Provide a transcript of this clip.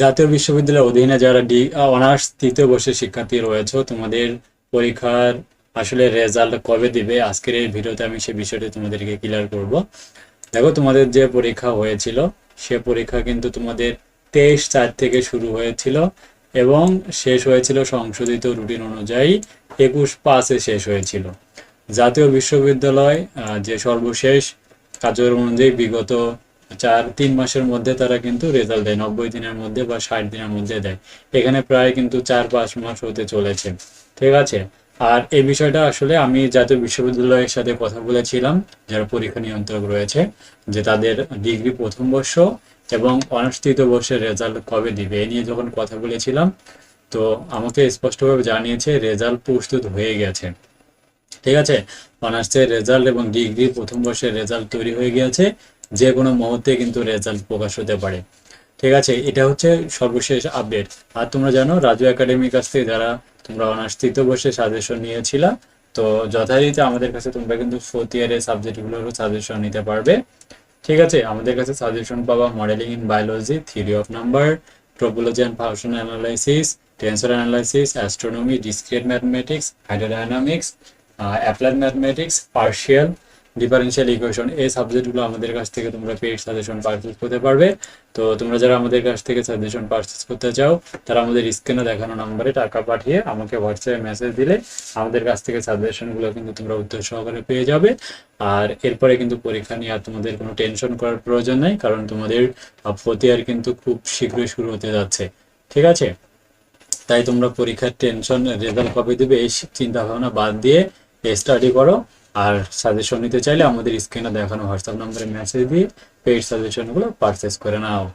জাতীয় বিশ্ববিদ্যালয়ের অধীনে যারা ডি অনার্স তৃতীয় বর্ষের শিক্ষার্থী রয়েছে, তোমাদের পরীক্ষার আসলে রেজাল্ট কবে দিবে? আজকের এই ভিডিওতে আমি সে বিষয়টি তোমাদেরকে ক্লিয়ার করব। দেখো, তোমাদের যে পরীক্ষা হয়েছিল, সে পরীক্ষা কিন্তু তোমাদের তেইশ চার থেকে শুরু হয়েছিল এবং শেষ হয়েছিল সংশোধিত রুটিন অনুযায়ী একুশ পাঁচে শেষ হয়েছিল। জাতীয় বিশ্ববিদ্যালয় যে সর্বশেষ কার্যক্রম অনুযায়ী বিগত চার, তিন মাসের মধ্যে তারা কিন্তু রেজাল্ট দেয়, নব্বই দিনের মধ্যে বা ষাট দিনের মধ্যে দেয়। এখানে প্রায় কিন্তু চার, পাঁচ মাস হতে চলেছে। ঠিক আছে? আর এই বিষয়টা আসলে আমি জাতীয় বিশ্ববিদ্যালয়ের সাথে কথা বলেছিলাম, যারা পরীক্ষা নিয়ন্ত্রক রয়েছে, যে তাদের ডিগ্রি প্রথম বর্ষ এবং অনার্স তৃতীয় বর্ষের রেজাল্ট কবে দিবে? এ নিয়ে যখন কথা বলেছিলাম, তো আমাকে স্পষ্টভাবে জানিয়েছে রেজাল্ট প্রস্তুত হয়ে গেছে। ঠিক আছে? অনার্সের রেজাল্ট এবং ডিগ্রি প্রথম বর্ষের রেজাল্ট তৈরি হয়ে গিয়েছে যে কোনো মুহূর্তে কিন্তু রেজাল্ট প্রকাশ হতে পারে। ঠিক আছে, এটা হচ্ছে সর্বশেষ আপডেট আর তোমরা জানো, রাজু একাডেমির কাছ থেকে যারা তোমরা অনার্স তৃতীয় বর্ষে সাজেশন নিয়েছিলা, তো যথারীতি আমাদের কাছে তোমরা কিন্তু ফোর্থ ইয়ারের সাবজেক্টগুলোরও সাজেশন নিতে পারবে। ঠিক আছে, আমাদের কাছে সাজেশন পাবা modelling in biology theory of number topology and function analysis tensor analysis astronomy discrete mathematics hydrodynamics applied mathematics partial differential equation এই সাবজেক্টগুলো আমাদের কাছ থেকে তোমরা পেড সাজেশন পারচেস করতে পারবে। তো তোমরা যারা আমাদের কাছ থেকে সাজেশন পারচেস করতে চাও, তারা আমাদের স্ক্রিনে দেখানো নম্বরে টাকা পাঠিয়ে আমাকে হোয়াটসঅ্যাপে মেসেজ দিলে আমাদের কাছ থেকে সাজেশনগুলো কিন্তু তোমরা উত্তর সহকারে পেয়ে যাবে। আর এরপরে কিন্তু পরীক্ষা নিয়ে আর তোমাদের কোনো টেনশন করার প্রয়োজন নেই, কারণ তোমাদের ফোর্থ ইয়ার কিন্তু খুব শীঘ্রই শুরু হতে যাচ্ছে। ঠিক আছে? তাই তোমরা পরীক্ষার টেনশন রেজাল্ট কবে দেবে, এই চিন্তা ভাবনা বাদ দিয়ে স্টাডি করো। আর সাজেশন নিতে চাইলে আমাদের স্ক্রিনে দেখানো হোয়াটসঅ্যাপ নম্বরে মেসেজ দিয়ে পেইড সাজেশনগুলো পারচেস করে নাও।